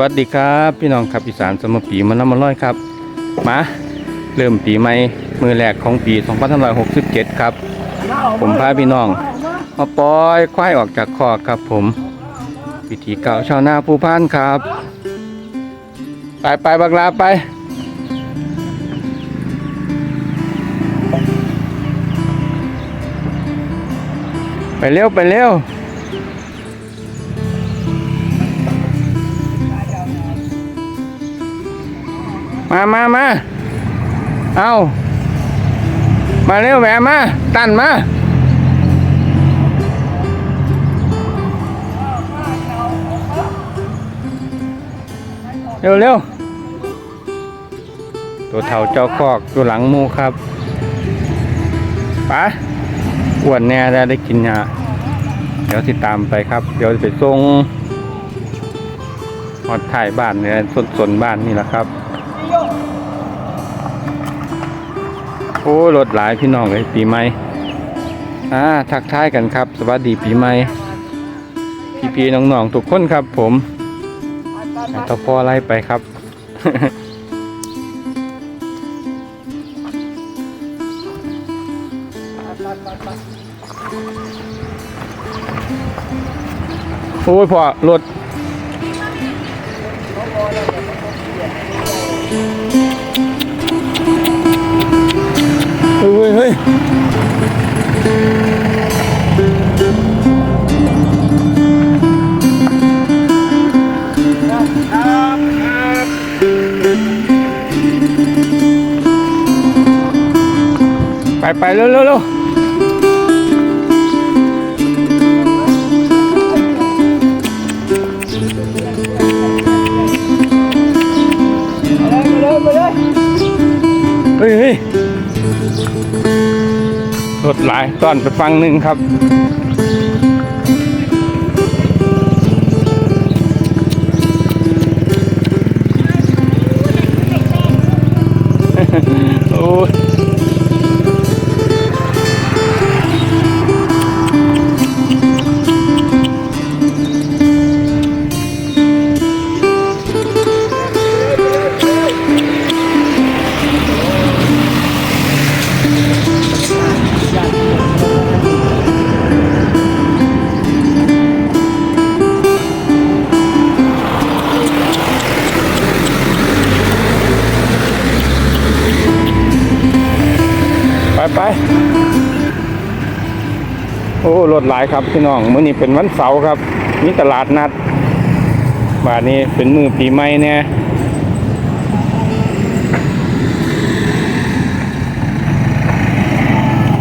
วัสดีครับ พี่น้องครับอีสานสมปีมันน้ำมันร้อยครับ มาเริ่มปีใหม่มือแรกของปี2567 ครับ ผมพาพี่น้อง มาปล่อยควายออกจากคอกครับผม วิธีเก่าชาวนาผู้พานครับ ไปไปบักลาไปไปเร็วไปเร็ว มามามาเอามาเร็วแหวมา ตันมา เร็วเร็วตัวเท่าเจ้าคอกตัวหลังมูครับไปอ้วนแน่ได้ได้กินยาเดี๋ยวติดตามไปครับ เดี๋ยวไปส่งหอดถ่ายบ้านเนี่ยสนสนบ้านนี่แหละครับ โอ้รถหลายพี่น้องเลยปีใหม่อ่าทักทายกันครับ สวัสดีปีใหม่พี่ๆน้องๆทุกคนครับ ผมต่อพอไล่ไปครับ โอ้ยพ่อรถ เร็วเร็วเร็วเฮ้ยเฮ้ยรถหลายตอนไปฟังหนึ่งครับ โอ้รถหลายครับพี่น้องมื้อนี้เป็นวันเสาร์ครับ มีตลาดนัดบานี้เป็นมือปีใหม่เนี่ย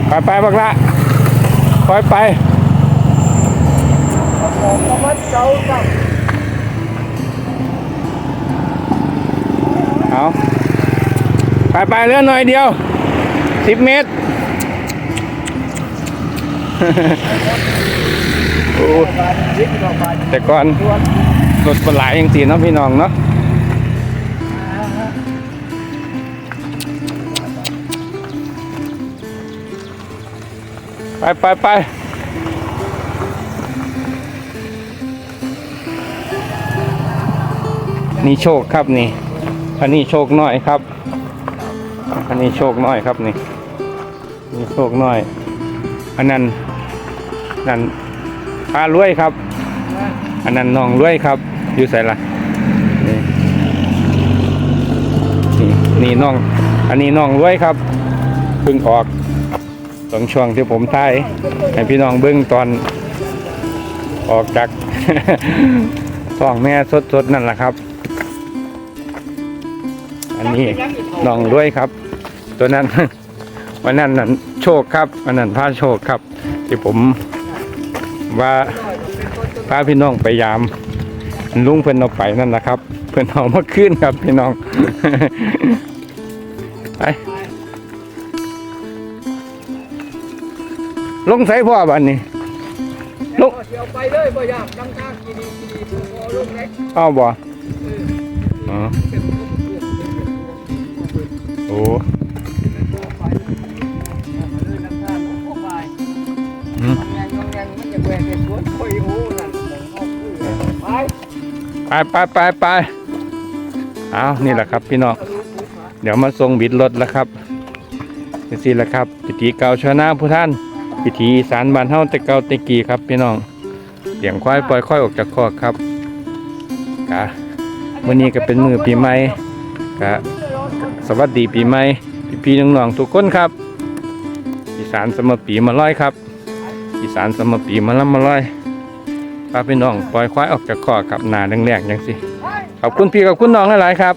ไปไปบักละคอยไปเอาไปไปเลื่อหน่อยเดียวสิบเมตร โอ้แต่ก่อนรถมันหลายอย่างสีเนาะพี่น้องเนาะไปไปไปนี่โชคครับนี่อันนี้โชคน้อยครับอันนี้โชคน้อยครับนี่นี่โชคน้อย อันนั้นนั่นปลารวยครับ อันนั้นน้องรวยครับ อยู่ใส่ละนี่นี่นี่น้อง อันนี้น้องรวยครับเพิ่งออกตอนช่วงที่ผมถ่ายให้พี่น้องเบิ้งตอนออกจากท้องแม่สดๆนั่นแหละครับ อันนี้น้องด้วยครับ ตัวนั้นวันนั้นนั่น โชคครับวันนั้นพาโชคครับ ที่ผมว่าพาพี่น้องไปยามลุงเพิ่นเอาไปนั่นนะครับ เพิ่นเอามาขึ้นครับพี่น้องไปลงใส่พ่อบ้านนี้ลงเดี๋ยวไปเลยบ่อยากดังทางกีดีดีพอลงเล็กเอาบ่อ๋อโอ้ ไปไปไปไปเอานี่แหละครับ พี่น้อง เดี๋ยวมาส่งบิดรถแล้วครับนี่สิละครับ พิธีเก่าชนาผู้ท่าน พิธีสารบานเฮาแต่เก่าแต่กีครับ พี่น้องเลี้ยงควายปล่อยควายออกจากคอกครับกะมื้อนี้ก็เป็นมือปีใหม่กะสวัสดีปีใหม่พี่ๆน้องๆทุกคนครับ อีสานสมปีมาร้อยครับ อีสานสมปีมาลำมาร้อย ปาพี่น้องปล่อยควายออกจากคอกครับหนาแรงๆจังสิขอบคุณพี่ขอบคุณน้องหลายๆครับ